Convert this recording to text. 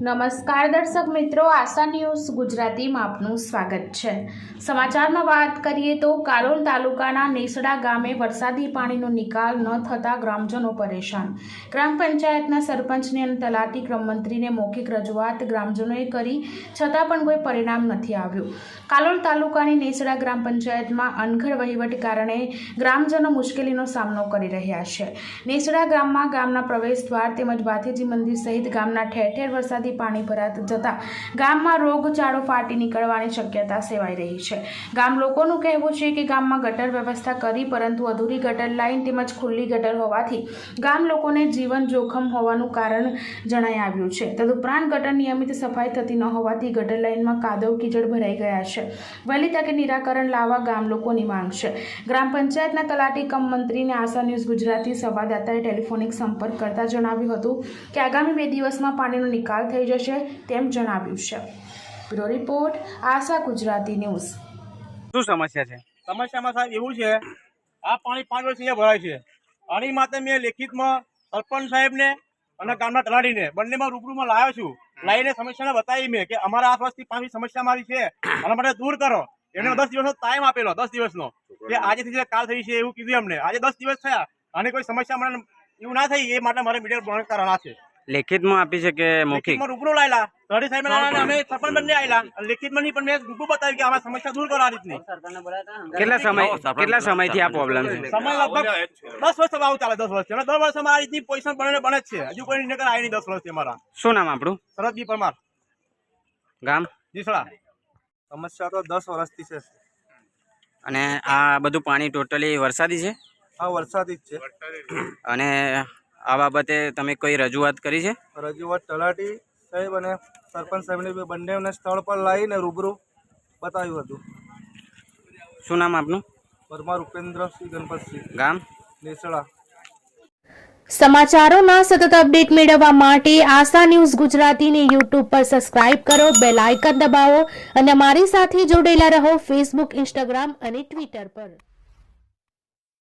નમસ્કાર દર્શક મિત્રો, આશા ન્યૂઝ ગુજરાતીમાં આપનું સ્વાગત છે. સમાચારમાં વાત કરીએ તો કાલોલ તાલુકાના નેસડા ગામે વરસાદી પાણીનો નિકાલ ન થતાં ગ્રામજનો પરેશાન. ગ્રામ પંચાયતના સરપંચને અને તલાટી ક્રમમંત્રીને મૌખિક રજૂઆત ગ્રામજનોએ કરી, છતાં પણ કોઈ પરિણામ નથી આવ્યું. કાલોલ તાલુકાની નેસડા ગ્રામ પંચાયતમાં અનઘડ વહીવટ કારણે ગ્રામજનો મુશ્કેલીનો સામનો કરી રહ્યા છે. નેસડા ગામમાં ગામના પ્રવેશ દ્વાર તેમજ ભાથીજી મંદિર સહિત ગામના ઠેર ઠેર વરસાદી પાણી ભરાત જતા ગામમાં રોગચાળો ફાટી નીકળવાની શક્યતા સેવાઈ રહી છે. ગામ લોકોનું કહેવું છે કે ગામમાં ગટર વ્યવસ્થા કરી પરંતુ અધૂરી ગટર લાઈન તેમજ ખુલ્લી ગટર હોવાથી ગામ લોકોને જીવન જોખમ હોવાનું કારણ જણાઈ આવ્યું છે. તદુપરાંત ગટર નિયમિત સફાઈ થતી ન હોવાથી ગટર લાઈનમાં કાદવ, કીચડ ભરાઈ ગયા છે. વહેલી તકે નિરાકરણ લાવવા ગામ લોકોની માંગ છે. ગ્રામ પંચાયતના તલાટી કમ મંત્રીને આશા ન્યૂઝ ગુજરાતી સંવાદદાતાએ ટેલિફોનિક સંપર્ક કરતા જણાવ્યું હતું કે આગામી બે દિવસમાં પાણીનો નિકાલ થઈ જશે તેમ જણાવ્યું છે. Bureau report Asha Gujarati News. શું સમસ્યા છે? સમસ્યામાં સાહેબ એવું છે આ પાણી પાંચ વર્ષ અહીંયા ભરાય છે. આની માટે મેં લેખિતમાં સરપંચ સાહેબને અને ગામના તલાટીને. બંનેમાં રૂબરૂમાં લાવ્યો છું. લાવીને સમસ્યાને બતાવી મેં કે અમારા આસપાસથી પાણી સમસ્યા મારી છે. આના માટે દૂર કરો. એમને દસ દિવસનો ટાઈમ આપેલો દસ દિવસનો. કે આજે થઈ કાલ થઈ છે એવું કીધું અમને આજે દસ દિવસ થયા. અને કોઈ સમસ્યા મને એવું ના થઈ એ માટે મારે મીડિયા બંધ કરવાના છે. લેખિતમાં આપી છે કે મૌખિક? રૂબરૂ લાયેલા. તલાટી સાહેબ અમે સરપંચ બંને આવેલા લેખિતમાં નહીં પણ મેં રૂબરૂ બતાવી કે અમારી સમસ્યા દૂર કરવા રીતની કેટલા સમય કેટલા સમયથી આ પ્રોબ્લેમ છે? સમય લગભગ દસ વર્ષ આવું ચાલે દસ વર્ષ અને દર વર્ષ અમારા આ રીતની પોઝિશન બને ને બને જ છે. હજુ કોઈ નિર્ણય આવી નહીં દસ વર્ષથી અમારા. શું નામ આપણું? શરદજી પરમાર. ગામ? જીસડા. સમસ્યા તો દસ વર્ષથી છે. અને આ બધું પાણી ટોટલી વરસાદી છે? હા વરસાદી જ છે. અને આ બાબતે તમે કોઈ રજૂઆત કરી છે? રજૂઆત તલાટી સાહેબ અને સરપંચ સાહેબને બી બંનેને સ્થળ પર લાવીને રૂબરૂ બતાવ્યું હતું. શું નામ આપનું? પરમાર ઉપેન્દ્રસિંહ ગણપતસિંહ. ગામ? નેસડા. સમાચારોના સતત અપડેટ મેળવવા માટે આશા ન્યૂઝ ગુજરાતીને યુટ્યુબ પર સબસ્ક્રાઇબ કરો બેલ આઇકન દબાવો અને મારી સાથે જોડેલા રહો ફેસબુક ઇન્સ્ટાગ્રામ અને ટ્વિટર પર.